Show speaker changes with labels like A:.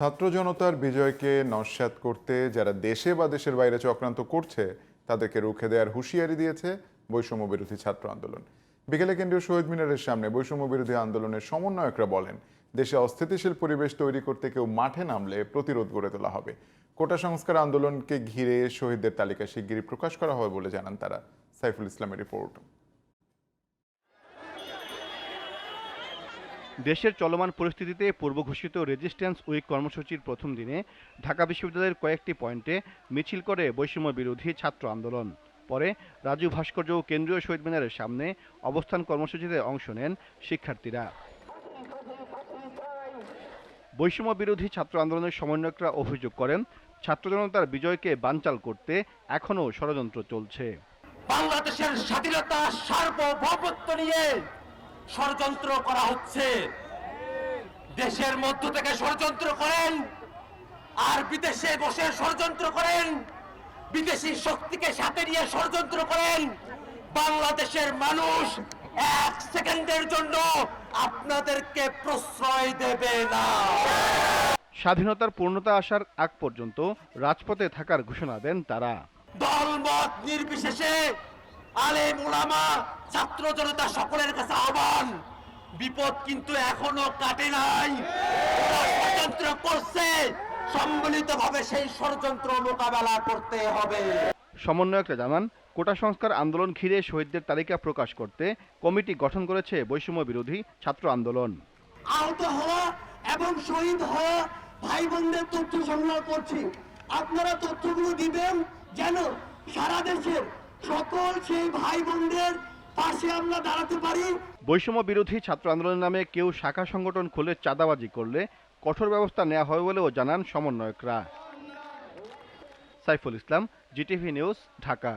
A: ছাত্র জনতার বিজয়কে নস্যাৎ করতে যারা দেশে বা দেশের বাইরে চক্রান্ত করছে, তাদেরকে রুখে দেওয়ার হুঁশিয়ারি দিয়েছে বৈষম্য বিরোধী ছাত্র আন্দোলন। বিকেলে কেন্দ্রীয় শহীদ মিনারের সামনে বৈষম্য বিরোধী আন্দোলনের সমন্বয়করা বলেন, দেশে অস্থিতিশীল পরিবেশ তৈরি করতে কেউ মাঠে নামলে প্রতিরোধ গড়ে তোলা হবে। কোটা সংস্কার আন্দোলনকে ঘিরে শহীদদের তালিকা শিগগিরই প্রকাশ করা হবে বলে জানান তারা। সাইফুল ইসলামের রিপোর্ট।
B: দেশের চলমান পরিস্থিতিতে পূর্ব ঘোষিত রেজিস্ট্যান্স উইক কর্মসূচির প্রথম দিনে ঢাকা বিশ্ববিদ্যালয়ের কয়েকটি পয়েন্টে মিছিল করে বৈষম্য বিরোধী ছাত্র আন্দোলন। পরে রাজু ভাস্কর্য ও কেন্দ্রীয় শহীদ মিনারের সামনে অবস্থান কর্মসূচিতে অংশ নেন শিক্ষার্থীরা। বৈষম্য বিরোধী ছাত্র আন্দোলনের সমন্বয়করা অভিযোগ করেন, ছাত্র জনতার বিজয়কে বানচাল করতে এখনও ষড়যন্ত্র চলছে।
C: বাংলাদেশের স্বাধীনতা সার্বভৌমত্ব নিয়ে ষড়যন্ত্র করা হচ্ছে। দেশের মধ্য থেকে ষড়যন্ত্র করেন আর বিদেশে বসে ষড়যন্ত্র করেন। বিদেশি শক্তিকে সাথে নিয়ে ষড়যন্ত্র করেন। বাংলাদেশের মানুষ এক সেকেন্ডের জন্য আপনাদেরকে প্রশ্রয় দেবে না।
B: স্বাধীনতার পূর্ণতা আসার আগ পর্যন্ত রাজপথে থাকার ঘোষণা দেন তারা।
C: দলমত নির্বিশেষে আলে ওলামা ছাত্র জনতা সকলের কাছে আহ্বান বিপদ কিন্তু এখনও কাটে নাই। ষড়যন্ত্র করছে সম্মিলিতভাবে সেই ষড়যন্ত্র মোকাবেলা করতে হবে।
B: সমন্বয়করা জানান কোটা সংস্কার আন্দোলন ঘিরে শহীদদের তালিকা প্রকাশ করতে কমিটি গঠন করেছে বৈষম্য বিরোধী ছাত্র আন্দোলন।
D: আহত হওয়া এবং শহীদ হওয়া ভাই বোনদের তথ্য সংগ্রহ করছি। আপনারা তথ্যগুলো দিবেন যেন সারা দেশের সকল সেই ভাই বোনদের পাশে আমরা দাঁড়াতে পারি।
B: বৈষম্য বিরোধী ছাত্র আন্দোলনের নামে কেউ শাখা সংগঠন খুলে চাঁদাবাজি করলে কঠোর ব্যবস্থা নেওয়া হবে বলেও জানান সমন্বয়করা। Saiful Islam, GTV news, Dhaka.